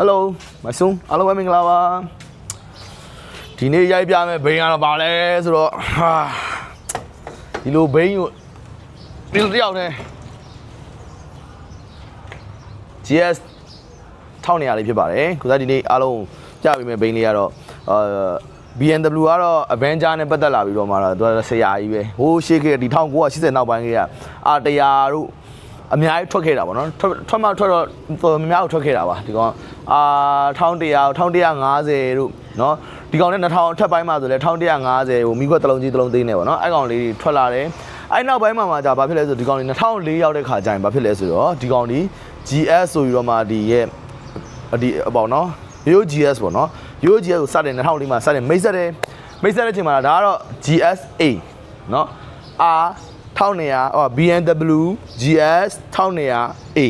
Hello မဆုံအားလုံးပဲမင်္ဂလာပါဒီနေ့ရိုက်ပြမယ်ဘိန်းကတော့ပါလဲဆိုတော့ဟာဒီလိုဘိန်းကိုဒီလိုတစ်ယောက်တည်း GS ထောက်နေရလေးဖြစ်ပါတယ်ခုစားဒီနေ့အားလုံးကြပြီမဲ့ဘိန်းလေးကတော့အာ BMW ကတော့ Avenger နဲ့ပတ်သက်လာပြီးတော့မှတော့သူကဆရာကြီးပဲဟိုးရှေ့ကဒီ1980နောက်ပိုင်းကအာ100တို့ အများကြီးထွက်ခဲ့တာပေါ့နော်ထွက်ထွက်မှထွက်တော့တော်တော်များများထွက်ခဲ့တာပါဒီကောင်အာ1100 1150တို့နော်ဒီကောင်နဲ့2000အထက်ပိုင်းမှာဆိုလဲ1150ဟိုမိခွက်တစ်လုံးကြီးတစ်လုံးသေးနေပေါ့နော်အဲ့ကောင်လေးတွေထွက်လာတယ်အဲ့နောက်ပိုင်းမှာမှじゃဘာဖြစ်လဲဆိုဒီကောင်လေး2004ရောက်တဲ့ခါကျရင်ဘာဖြစ်လဲဆိုတော့ဒီကောင်ဒီ GS ဆိုပြီးတော့မှဒီရဲ့ဒီပေါ့နော်ရိုး GS ပေါ့နော်ရိုး GS ကိုစတဲ့2004မှာစတဲ့မိတ်ဆက်တယ်မိတ်ဆက်တဲ့ချိန်မှာဒါကတော့ GSA နော် R 1200ဟော BMW GS 1200A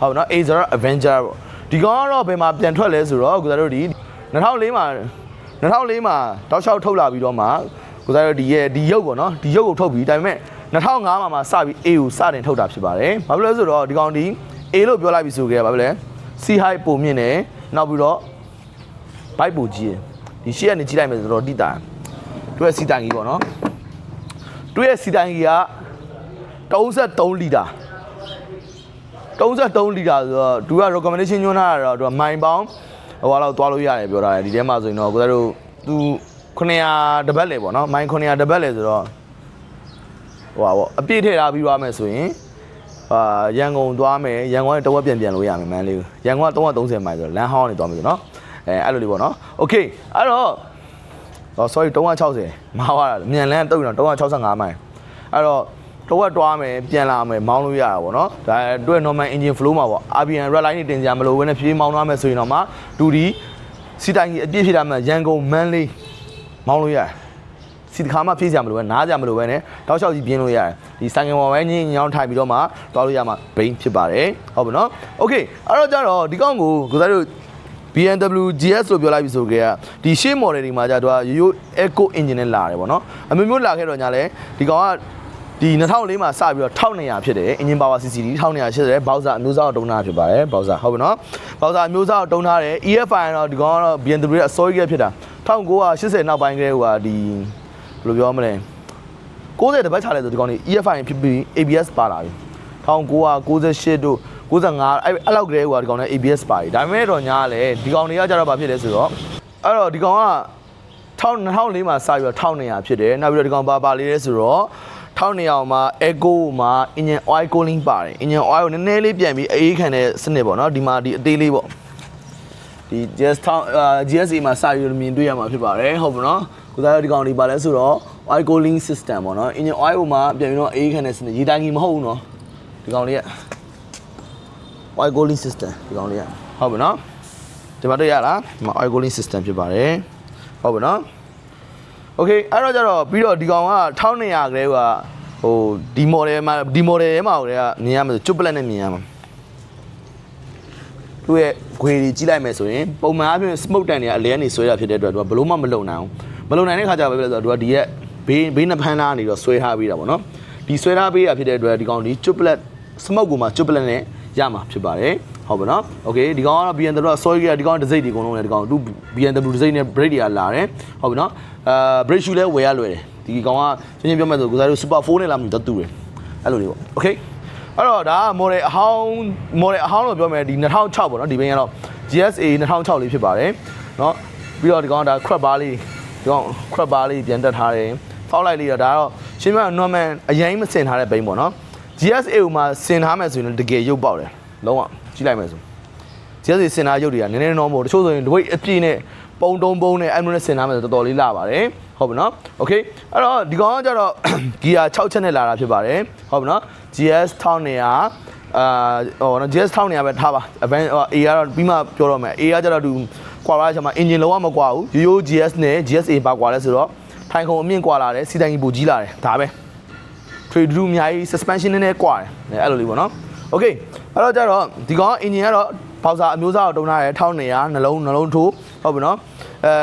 ဟုတ်နော် A ဆိုတော့ Avenger ပေါ့ဒီကောင်ကတော့ဘယ်မှာပြန်ထွက်လဲဆိုတော့ကိုစားတို့ဒီ2004မှာ2004မှာတောက်လျှောက်ထုတ်လာပြီးတော့မှကိုစားတို့ဒီရဲ့ဒီရုပ်ပေါ့နော်ဒီရုပ်ကိုထုတ်ပြီးဒါပေမဲ့2005မှာမှစပြီး A ကိုစတင်ထုတ်တာဖြစ်ပါတယ်ဘာဖြစ်လဲဆိုတော့ဒီကောင်ဒီ A လို့ပြောလိုက်ပြီဆိုကြရပါဗလဲ C high ပုံမြင့်တယ်နောက်ပြီးတော့ bike ပုံကြီးတယ်ဒီရှေ့ကနေကြည့်လိုက်မယ်ဆိုတော့တိတာသူရဲ့စီတိုင်ကြီးပေါ့နော် သူရဲ့စီတိုင်ကြီးက33လီတာ33လီတာဆိုတော့သူက recommendation ညွှန်းထားတာတော့သူကမိုင်ပေါင်းဟိုကတော့သွားလို့ရတယ်ပြောတာလေဒီထဲမှာဆိုရင်တော့ကိုယ်တို့သူ900တပတ်လေပေါ့နော်မိုင်900တပတ်လေဆိုတော့ဟိုပါပေါ့အပြည့်ထည့်ထားပြီးသွားမယ်ဆိုရင်အာရန်ကုန်သွားမယ်ရန်ကုန်ကတဝက်ပြန်ပြန်လို့ရမယ်မန်းလေးရန်ကုန်က330မိုင်ဆိုတော့လမ်းဟောင်းနေသွားမယ်ဆိုတော့အဲအဲ့လိုလေးပေါ့နော်โอเคအဲ့တော့ ဟော sorry 360မှားသွားတာမြန်လန်းတုံးတော့365မိုင်အဲ့တော့တော့တွားမယ်ပြန်လာမယ်မောင်းလို့ရတာပေါ့နော်ဒါအတွက် normal engine flow မှာပေါ့ RPM red line တွေတင်ကြမလို့ဘဲနဲ့ဖြည်းဖြည်းမောင်းသွားမယ်ဆိုရင်တော့မှဒူဒီစီတိုင်းကြီးအပြည့်ဖြစ်တာမှရန်ကုန်မန်းလေးမောင်းလို့ရတယ်စီတခါမှဖြည့်ကြမလို့ပဲနားကြမလို့ပဲနဲ့တောက်လျှောက်ကြီးပြင်းလို့ရတယ်ဒီဆိုင်ကယ်ပေါ်ပဲညင်းညောင်းထိုင်ပြီးတော့မှသွားလို့ရမှာဘိန်းဖြစ်ပါတယ်ဟုတ်ပါနော်โอเคအဲ့တော့ကြတော့ဒီကောင်ကိုကိုစားတို့ BMW GS လို့ပြောလိုက်ပြီဆိုကြကဒီရှေ့ model တွေမှာじゃတော့ရိုးရိုး eco engine နဲ့လာတယ်ဗောနော်အမျိုးမျိုးလာခဲ့တော့ညာလဲဒီကောင်ကဒီ2004မှာစပြီးတော့1200ဖြစ်တယ် engine power CCD 1200ဖြစ်တယ်ဘောက်ဆာအမျိုးအစားကိုတုံးထားဖြစ်ပါတယ်ဘောက်ဆာဟုတ်ပြီနော်ဘောက်ဆာအမျိုးအစားကိုတုံးထားတယ် EFI ကတော့ဒီကောင်ကတော့ BMW ရဲ့အစိုးရဖြစ်တာ1980နောက်ပိုင်းကလေးဟိုဟာဒီဘယ်လိုပြောမလဲ60တပတ်ချလဲဆိုဒီကောင်นี่ EFI ဖြစ်ပြီး ABS ပါလာပြီ1998တို့ 95အဲ့အဲ့လောက်ကလေးဟိုဟာဒီကောင်နဲ့ ABS ပါပြီဒါပေမဲ့တော့ညာလဲဒီကောင်တွေကကြတော့ဘာဖြစ်လဲဆိုတော့အဲ့တော့ဒီကောင်က2004မှာစပြီးတော့1200ဖြစ်တယ်နောက်ပြီးတော့ဒီကောင်ပါပါလေးလဲဆိုတော့1200မှာ Echo မှာ engine oil cooling ပါတယ် engine oil ကိုနည်းနည်းလေးပြန်ပြီးအေးခံတဲ့စနစ်ပေါ့နော်ဒီမှာဒီအသေးလေးပေါ့ဒီ GS 1000 GSA မှာစပြီးမြင်တွေ့ရမှာဖြစ်ပါတယ်ဟုတ်ပါနော်ကိုသားတို့ဒီကောင်ဒီပါလဲဆိုတော့ oil cooling system ပေါ့နော် engine oil ကိုမှပြန်ပြီးတော့အေးခံတဲ့စနစ်ရေတိုင်းကြီးမဟုတ်ဘူးနော်ဒီကောင်လေးက oil cooling system ဒီကောင်လေးကဟုတ်ပြီနော်ဒီမှာတွေ့ရလားဒီမှာ oil cooling system ဖြစ်ပါတယ်ဟုတ်ပြီနော် okay အဲ့တော့ကျတော့ပြီးတော့ဒီကောင်က1200ကလေးကဟိုဒီ model မှာဒီ model ထဲမှာကလေးကမြင်ရမယ်ဆိုကျွတ်ပလက်နဲ့မြင်ရမှာသူ့ရဲ့ခွေတွေကြီးလိုက်မယ်ဆိုရင်ပုံမှန်အပြင် smoke တန်တွေကအလဲနေဆွဲတာဖြစ်တဲ့အတွက်သူကဘလို့မှမလုံနိုင်အောင်မလုံနိုင်တဲ့ခါကျပဲဆိုတော့သူကဒီရဲ့ဘေးဘေးနှစ်ဖန်းသားနေတော့ဆွဲထားပေးတာပေါ့နော်ဒီဆွဲထားပေးတာဖြစ်တဲ့အတွက်ဒီကောင်ဒီကျွတ်ပလက် smoke ကိုမှကျွတ်ပလက်နဲ့ ရမှာဖြစ်ပါတယ်ဟုတ်ပါနော်โอเคဒီကောင်ကတော့ BMW က sorry ကဒီကောင်ဒစိတ်ဒီအကုန်လုံးလေဒီကောင်သူ BMW ဒစိတ်နဲ့ brake တွေကလာတယ်ဟုတ်ပြီနော်အာ brake shoe လဲဝယ်ရလွယ်တယ်ဒီကောင်ကရှင်းရှင်းပြောမယ်ဆိုကိုစားတို့ super 4နဲ့လာမှတော့တူတယ်အဲ့လိုလေးပေါ့โอเคအဲ့တော့ဒါက model အဟောင်း model အဟောင်းလို့ပြောမယ်ဒီ2006ပေါ့နော်ဒီဘင်းကတော့ GSA 2006လေးဖြစ်ပါတယ်เนาะပြီးတော့ဒီကောင်ကဒါ crab bar လေးဒီကောင် crab bar လေးပြန်တက်ထားတယ်ဖောက်လိုက်လေးတော့ဒါကတော့ရှင်းပြ normal အရင်မစင်ထားတဲ့ဘိန်းပေါ့နော် GSA ကိုမှဆင်ထားမယ်ဆိုရင်တကယ်ရုပ်ပေါက်တယ်လုံးဝကြည့်လိုက်မယ်ဆို GSA ဆင်ထားရုပ်တွေကနည်းနည်း normal တချို့ဆိုရင် weight အပြည့်နဲ့ပုံတုံးပုံးနဲ့ ambulance ဆင်ထားမယ်ဆိုတော်တော်လေးလာပါတယ်ဟုတ်ပြီနော် okay အဲ့တော့ဒီကောင်ကကျတော့ gear 6ချက်နဲ့လာတာဖြစ်ပါတယ်ဟုတ်ပြီနော် GS 1900အာဟိုနော် GS 1000နေရာပဲထားပါ event A ကတော့ပြီးမှပြောတော့မယ် A ကကျတော့သူကွာလာချက်မှာ engine လုံးဝမကွာဘူးရိုးရိုး GS နဲ့ GSA ပါကွာလဲဆိုတော့ထိုင်ခုံအမြင့်ကွာလာတယ်စီတိုင်းကြီးပိုကြီးလာတယ်ဒါပဲ trade rule အများကြီး suspension နည်းနည်းကွာတယ်အဲ့လိုလေးပေါ့နော် okay အဲ့တော့ကြတော့ဒီကောင် engine ကတော့ပေါစာအမျိုးအစားကိုတုံးထားတယ်1200နှလုံးနှလုံးထိုးဟုတ်ပြီနော်အဲ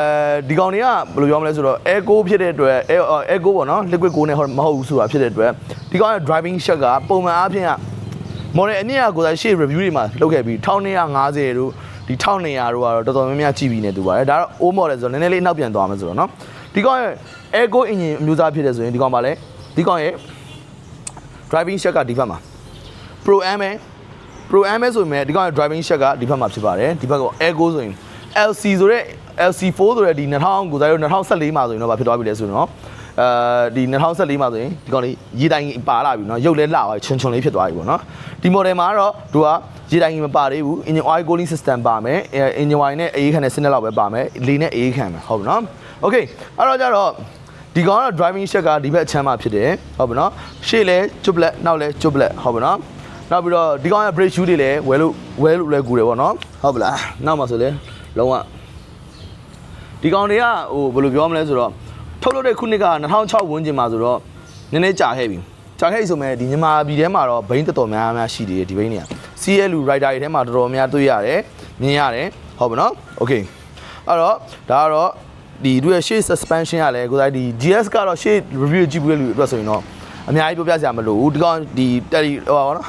ဒီကောင်တွေကဘယ်လိုပြောမလဲဆိုတော့ eco ဖြစ်တဲ့အတွက် eco ပေါ့နော် liquid go နဲ့မဟုတ်ဘူးဆိုတာဖြစ်တဲ့အတွက်ဒီကောင်ရဲ့ driving shock ကပုံမှန်အားဖြင့်က model အနည်းကကိုယ်စားရှေ့ review တွေမှာလုပ်ခဲ့ပြီး1250တို့ ဒီ1200တို့ကတော့တော်တော်များများကြည့်ပြီးနေတူပါတယ်ဒါတော့ old model ဆိုတော့နည်းနည်းလေးအနောက်ပြန်သွားမယ်ဆိုတော့เนาะဒီကောင်ရဲ့ Echo engine အမျိုးသားဖြစ်တဲ့ဆိုရင်ဒီကောင်ပါလဲဒီကောင်ရဲ့ driving shaft ကဒီဘက်မှာ Pro M ပဲ Pro M ပဲဆိုရင်ဒီကောင်ရဲ့ driving shaft ကဒီဘက်မှာဖြစ်ပါတယ်ဒီဘက်က Echo ဆိုရင် LC ဆိုတဲ့ LC4 ဆိုတဲ့ဒီ2000ကိုစားရ2014မှာဆိုရင်တော့ဗာဖြစ်သွားပြီလဲဆိုရင်တော့အဲဒီ2014မှာဆိုရင်ဒီကောင်လေးရေတိုင်ကြီးပါလာပြီเนาะရုပ်လဲလှသွားချွန်ချွန်လေးဖြစ်သွားပြီပေါ့เนาะဒီ model မှာတော့သူကရေတိုင်ကြီးမပါသေးဘူး engine oil cooling system ပါမယ်အဲ engine oil နဲ့အေးခံတဲ့စနစ်လောက်ပဲပါမယ်လေနဲ့အေးခံမယ်ဟုတ်ပြီเนาะ okay အဲ့တော့ကြတော့ ဒီကောင်ကတော့ driving shaft ကဒီဘက်အချမ်းမှာဖြစ်တယ်ဟုတ်ပါနော်ရှေ့လဲကျွတ်လက်နောက်လဲကျွတ်လက်ဟုတ်ပါနော်နောက်ပြီးတော့ဒီကောင်ရဲ့ brake shoe တွေလည်းဝဲလို့ဝဲလို့လဲကူတယ်ပေါ့နော်ဟုတ်ပါလားနောက်မှာဆိုလဲလုံးဝဒီကောင်တွေကဟိုဘယ်လိုပြောမလဲဆိုတော့ထုတ်လုပ်တဲ့ခုနှစ်က2006ဝန်းကျင်မှာဆိုတော့နည်းနည်းကြာခဲ့ပြီကြာခဲ့ဆိုမဲ့ဒီညီမပြည်ထဲမှာတော့ဘိန်းတော်တော်များများရှိတယ်ဒီဘိန်းတွေက CL rider တွေထဲမှာတော်တော်များတွေ့ရတယ်မြင်ရတယ်ဟုတ်ပါနော် okay အဲ့တော့ဒါကတော့ ဒီသူရဲ့ရှေ့ suspension ကလည်းကိုစားဒီ GS ကတော့ရှေ့ review ကြည့်ပြီးလူအတွက်ဆိုရင်တော့အများကြီးပြောပြစရာမလိုဘူးဒီကောင်ဒီတက်ဒီဟိုပါနော်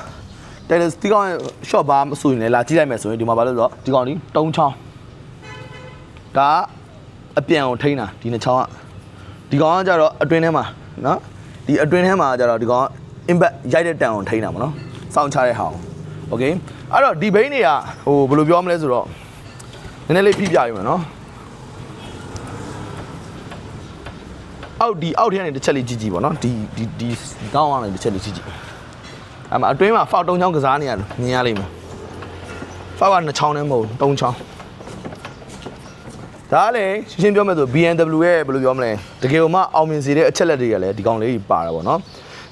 တက်ဒီကောင် short bar မဆိုရင်လည်းလာကြည့်လိုက်မယ်ဆိုရင်ဒီမှာဘာလို့လဲဆိုတော့ဒီကောင်ဒီတုံးချောင်းဒါအပြန်ကိုထိန်းတာဒီနှချောင်းကဒီကောင်ကကြတော့အတွင်းထဲမှာနော်ဒီအတွင်းထဲမှာကြတော့ဒီကောင် impact ရိုက်တဲ့တန်ကိုထိန်းတာပေါ့နော်စောင့်ချတဲ့ဟာကို okay အဲ့တော့ဒီဘိန်းတွေကဟိုဘယ်လိုပြောမလဲဆိုတော့နည်းနည်းလေးပြပြရမယ်နော် အောက်ဒီအောက်ထဲကနေတစ်ချက်လေးကြည့်ကြည့်ပေါ့နော်ဒီဒီဒီကောင်းအောင်တစ်ချက်လေးကြည့်ကြည့်အဲ့မှာအတွင်းမှာဖောက်တုံးချောင်းကစားနေရတယ်မြင်ရလိမ့်မယ်ဖောက်ကနှစ်ချောင်းနဲ့မဟုတ်ဘူးတုံးချောင်းဒါကလည်းရှင်းရှင်းပြောမယ်ဆို BMW ရဲ့ဘယ်လိုပြောမလဲတကယ်လို့မှအောင်မြင်စေတဲ့အချက်လက်တွေကလည်းဒီကောင်လေးကြီးပါတာပေါ့နော်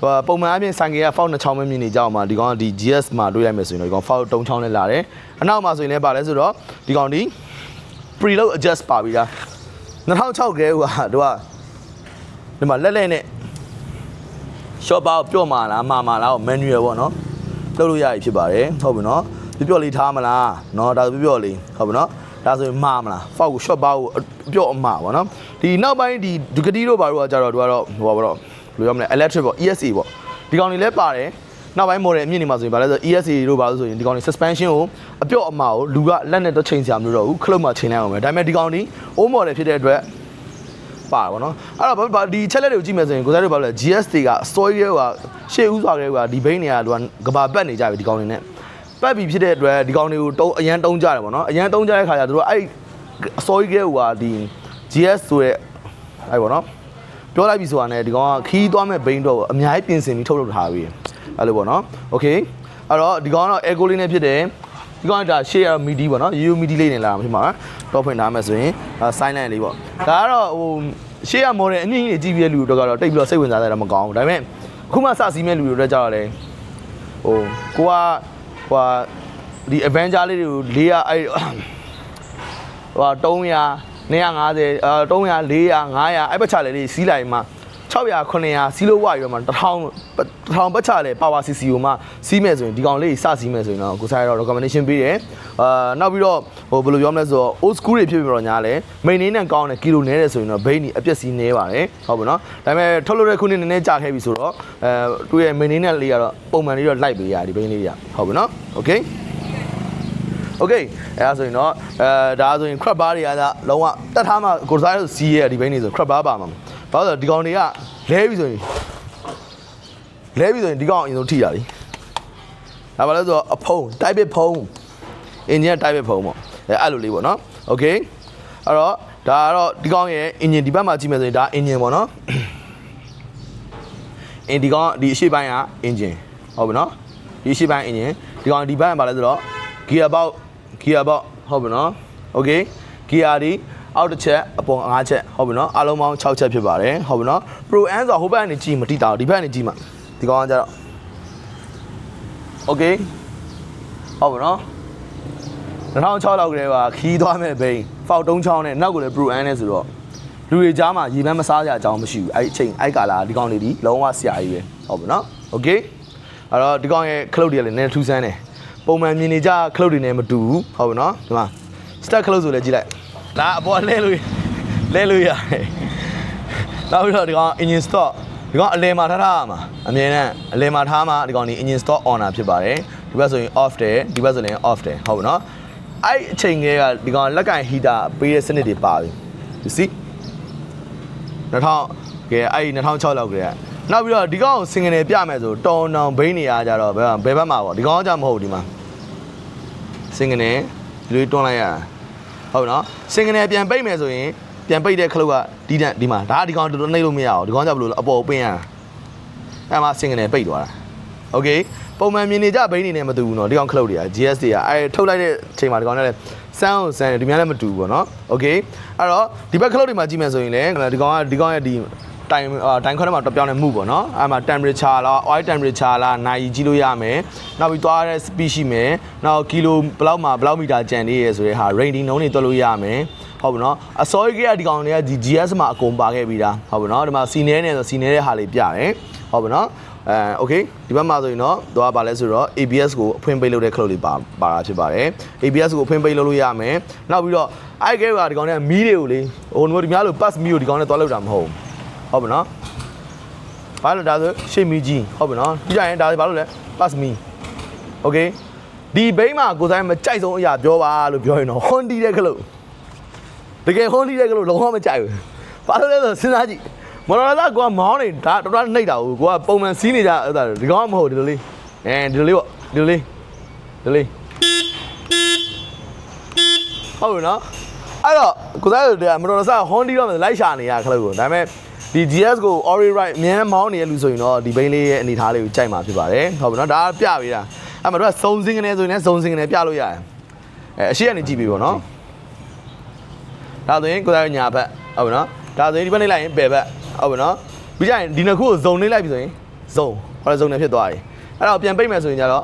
ဟိုပုံမှန်အပြင်ဆိုင်ကယ်က fault နှစ်ချောင်းပဲမြင်နေကြအောင်မှာဒီကောင်ကဒီ GS မှာတွေးလိုက်မယ်ဆိုရင်တော့ဒီကောင် fault ၃ချောင်းနဲ့လာတယ်အနောက်မှာဆိုရင်လည်းပါလဲဆိုတော့ဒီကောင်ဒီ preload adjust ပါပြီးသား2006ကဲဟိုကတို့က ဒီမှာလက်လက်နဲ့ short bar ကိုပြော့မှာလားမှာမှာလားကို manual ပေါ့နော်လုပ်လို့ရပြီဖြစ်ပါတယ်ဟုတ်ပြီနော်ပြပြော့လေးထားမလားနော်ဒါပြပြော့လေးဟုတ်ပြီနော်ဒါဆိုရင်မှာမလား fault ကို short bar ကိုပြော့အမှာပေါ့နော်ဒီနောက်ပိုင်းဒီ Ducati တို့ဘာတို့ကကြတော့တို့ကတော့ဟိုပါတော့ဘယ်လိုပြောမလဲ electric ပေါ့ ESC ပေါ့ဒီကောင်တွေလည်းပါတယ်နောက်ပိုင်း model အမြင့်နေမှာဆိုရင်ဗာလဲဆို ESC တို့ဘာလို့ဆိုရင်ဒီကောင်တွေ suspension ကိုအပြော့အမှာကိုလူကလက်နဲ့တော့ချိန်စရာမလိုတော့ဘူးခလုတ်မှချိန်လိုက်အောင်ပဲဒါပေမဲ့ဒီကောင်ဒီ old model ဖြစ်တဲ့အတွက် ပါပါတော့အဲ့တော့ဘာဒီချက်လက်တွေကိုကြည့်မယ်ဆိုရင်ကိုစားတို့ဘာလဲ GS တွေက story တွေကရှေ့ဥစွာတွေကဒီဘိန်းတွေကသူကကဘာပတ်နေကြပြီဒီကောင်တွေနဲ့ပတ်ပြီးဖြစ်တဲ့အတွက်ဒီကောင်တွေကိုတုံးအရန်တုံးကြတယ်ပေါ့နော်အရန်တုံးကြတဲ့ခါကျသူတို့အဲ့ story တွေကဒီ GS ဆိုတဲ့အဲ့ပေါ့နော်ပြောလိုက်ပြီဆိုတာနဲ့ဒီကောင်ကခီးသွားမဲ့ဘိန်းတော့အများကြီးပြင်ဆင်ပြီးထုတ်လုပ်ထားပြီအဲ့လိုပေါ့နော် okay အဲ့တော့ဒီကောင်ကတော့ echo လေးနဲ့ဖြစ်တယ် ဒီကောင်ကဒါရှေ့ရ midi ပေါ့နော် u midi လေးနဲ့လာမှာဖြစ်မှာတော့ဖွင့်ထားမယ်ဆိုရင် silent လေးပေါ့ဒါကတော့ဟိုရှေ့ရ model အမြင့်ကြီးကြီးပြည့်လူတွေကတော့တိတ်ပြီးတော့စိတ်ဝင်စားတယ်တော့မကောင်းဘူးဒါပေမဲ့အခုမှစစီးမဲ့လူတွေတော့ကြောက်ရတယ်ဟိုကိုကဟိုဒီ Avenger လေးတွေကို400အဲ့ဟို300 250အဲ300 400 500အဲ့ဘက်ချလေလေးစီးလိုက်မှ 600 900စီးလို့ဝရပြီးတော့မှ1000 1000ဘက်ချလေ power cc ကိုမှစီးမယ်ဆိုရင်ဒီကောင်လေးစစီးမယ်ဆိုရင်တော့ကိုစားရတော့ recommendation ပေးတယ်အာနောက်ပြီးတော့ဟိုဘယ်လိုပြောမလဲဆိုတော့ old school တွေဖြစ်ပြီးတော့ညားလဲ main နေနဲ့ကောင်းတယ်ကီလိုနဲတယ်ဆိုရင်တော့ဘိန်းကြီးအပြက်စီးနေပါတယ်ဟုတ်ပြီနော်ဒါပေမဲ့ထုတ်လို့တဲ့ခုနှစ်နည်းနည်းကြာခဲ့ပြီဆိုတော့အဲသူ့ရဲ့ main နေနဲ့လေးကတော့ပုံမှန်လေးတော့လိုက်ပေးရဒီဘိန်းလေးတွေကဟုတ်ပြီနော် okay okay အဲဒါဆိုရင်တော့အဲဒါဆိုရင် crab bar တွေကလုံးဝတတ်ထားမှကိုစားရစီးရဲ့ဒီဘိန်းလေးဆို crab bar ပါမှာ ဘာလို့လဲဆိုတော့ဒီကောင်တွေကလဲပြီဆိုရင်လဲပြီဆိုရင်ဒီကောင်အရင်ဆုံးထိတာလीဒါပါလဲဆိုတော့အဖုံး type ဖုံး engine type ဖုံးပေါ့အဲအဲ့လိုလေးပေါ့နော်โอเคအဲ့တော့ဒါကတော့ဒီကောင်ရဲ့ engine ဒီဘက်မှာကြည့်မယ်ဆိုရင်ဒါ engine ပေါ့နော်အင်းဒီကောင်ဒီအရှိပိုင်းက engine ဟုတ်ပြီနော်ဒီအရှိပိုင်း engine ဒီကောင်ဒီဘက်ကဘာလဲဆိုတော့ gear box gear box ဟုတ်ပြီနော်โอเค gear ဒီ အောက်တစ်ချက်အပေါ်၅ချက်ဟုတ်ပြီနော်အားလုံးပေါင်း6ချက်ဖြစ်ပါတယ်ဟုတ်ပြီနော် pro and ဆိုဟိုဘက်ကနေကြည့်မတိတာဒီဘက်ကနေကြည့်မှာဒီကောင်ကကြတော့ okay ဟုတ်ပြီနော်2006လောက်ကလေးပါခီးသွားမဲ့ဘိန်းဖောက်တုံးချောင်းနဲ့နောက်ကိုလည်း pro and နဲ့ဆိုတော့လူတွေကြားမှာရေပန်းမစားကြအကြောင်းမရှိဘူးအဲ့အချိန်အဲ့ကာလာဒီကောင်တွေဒီလုံးဝဆရာကြီးပဲဟုတ်ပြီနော် okay အဲ့တော့ဒီကောင်ရဲ့ခလုတ်တွေကလည်းနည်းထူးဆန်းတယ်ပုံမှန်မြင်နေကြခလုတ်တွေနဲ့မတူဘူးဟုတ်ပြီနော်ဒီမှာ stack ခလုတ်ဆိုလည်းကြည့်လိုက် ဒါအပေါ်လဲလို့လဲလို့ရတယ်နောက်ပြီးတော့ဒီကောင် engine stop ဒီကောင်အလယ်မှာထားထားရမှာအမြဲတမ်းအလယ်မှာထားမှာဒီကောင်ဒီ engine stop on တာဖြစ်ပါတယ်ဒီဘက်ဆိုရင် off တယ်ဒီဘက်ဆိုရင် off တယ်ဟုတ်ပြီနော်အဲ့အချိန်ကလေးကဒီကောင်လက်ကင်ဟီတာပေးတဲ့စနစ်တွေပါပြီ you see 2000ကဲအဲ့ဒီ2006လောက်ကလေးကနောက်ပြီးတော့ဒီကောင်ကိုစင်ကနေပြမယ်ဆိုတော်နောင်ဘိန်းနေရကြတော့ဘယ်ဘယ်ဘက်မှာပေါ့ဒီကောင်ကကြမဟုတ်ဘူးဒီမှာစင်ကနေဒီလိုတွန်းလိုက်ရတာ ဟုတ်နော်စင်ကနေပြန်ပိတ်မယ်ဆိုရင်ပြန်ပိတ်တဲ့ခလုတ်ကဒီတန်ဒီမှာဒါကဒီကောင်တော်တော်နှိပ်လို့မရအောင်ဒီကောင်ကြဘယ်လိုလဲအပေါ်ပင်းရတာအဲ့မှာစင်ကနေပိတ်သွားတာโอเคပုံမှန်မြင်နေကြဘိန်းနေနဲ့မတူဘူးเนาะဒီကောင်ခလုတ်တွေက GS တွေကအဲထုတ်လိုက်တဲ့အချိန်မှာဒီကောင်နဲ့လည်းစမ်းအောင်စမ်းတယ်ဒီများလည်းမတူဘူးပေါ့เนาะโอเคအဲ့တော့ဒီဘက်ခလုတ်တွေမှာကြည့်မယ်ဆိုရင်လည်းဒီကောင်ကဒီကောင်ရဲ့ဒီ တိုင်တိုင်ခွဲထဲမှာတော့ပြောင်းနေမှုပေါ့နော်အဲ့မှာ temperature လား oil temperature လားနိုင်ကြည့်လို့ရမယ်နောက်ပြီးသွားတဲ့ speed ရှိမယ်နောက်ကီလိုဘယ်လောက်မှာဘယ်လောက်မီတာကျန်သေးရဲဆိုတဲ့ဟာ rating နှုန်းတွေတွက်လို့ရမယ်ဟုတ်ပြီနော်အစောကြီးကဒီကောင်တွေကဒီ GS မှာအကုန်ပါခဲ့ပြီးသားဟုတ်ပြီနော်ဒီမှာစီနေနေဆိုစီနေတဲ့ဟာလေးပြတယ်ဟုတ်ပြီနော်အဲ okay ဒီဘက်မှာဆိုရင်တော့သူကဘာလဲဆိုတော့ ABS ကိုအဖွင့်ပိတ်လုပ်တဲ့ခလုတ်လေးပါပါတာဖြစ်ပါတယ် ABS ကိုအဖွင့်ပိတ်လုပ်လို့ရမယ်နောက်ပြီးတော့အဲ့ကဲကဒီကောင်တွေကမီးတွေကိုလေဟိုမျိုးဒီများလို့ pass မီးကိုဒီကောင်နဲ့တွားလောက်တာမဟုတ်ဘူး ဟုတ်ပြီနော်ဘာလို့ဒါဆိုရှေ့မီကြီးဟုတ်ပြီနော်ပြီးကြရင်ဒါဘာလို့လဲ pass me okay ဒီဘိန်းမှာကိုယ်ဆိုင်မကြိုက်ဆုံးအရာပြောပါလို့ပြောရင်တော့ဟွန်တီတဲ့ကလို့တကယ်ဟွန်တီတဲ့ကလို့လုံးဝမကြိုက်ဘူးဘာလို့လဲဆိုစဉ်းစားကြည့်မတော်လာကွာမောင်းနေဒါတော်တော်နှိပ်တာဘူးကိုကပုံမှန်စီးနေကြအဲ့ဒါဒီကောင်ကမဟုတ်ဒီလိုလေးအဲဒီလိုလေးပေါ့ဒီလိုလေးဒီလိုလေးဟုတ်ပြီနော် အဲ့တော့ကိုယ်စားတို့မတော်လာဟွန်တီတော့လိုက်ရှာနေရခလို့ကိုဒါပေမဲ့ဒီ GS ကို Ori Right အမြန်မောင်းနေတဲ့လူဆိုရင်တော့ဒီဘိန်းလေးရဲ့အနေထားလေးကိုကြိုက်မှာဖြစ်ပါတယ်ဟုတ်ပြီနော်ဒါကပြပေးတာအဲ့မှာတို့ကစုံစင်းကနေဆိုရင်လည်းစုံစင်းကနေပြလို့ရတယ်အဲအရှိကနေကြည့်ပြီပေါ့နော်ဒါဆိုရင်ကိုယ်စားညာဘက်ဟုတ်ပြီနော်ဒါဆိုရင်ဒီဘက်နေလိုက်ရင်ပယ်ဘက်ဟုတ်ပြီနော်ပြီးကြရင်ဒီနှစ်ခုကိုဇုံနေလိုက်ပြီဆိုရင်ဇုံဟောဇုံနေဖြစ်သွားပြီအဲ့တော့ပြန်ပိတ်မယ်ဆိုရင်ကြတော့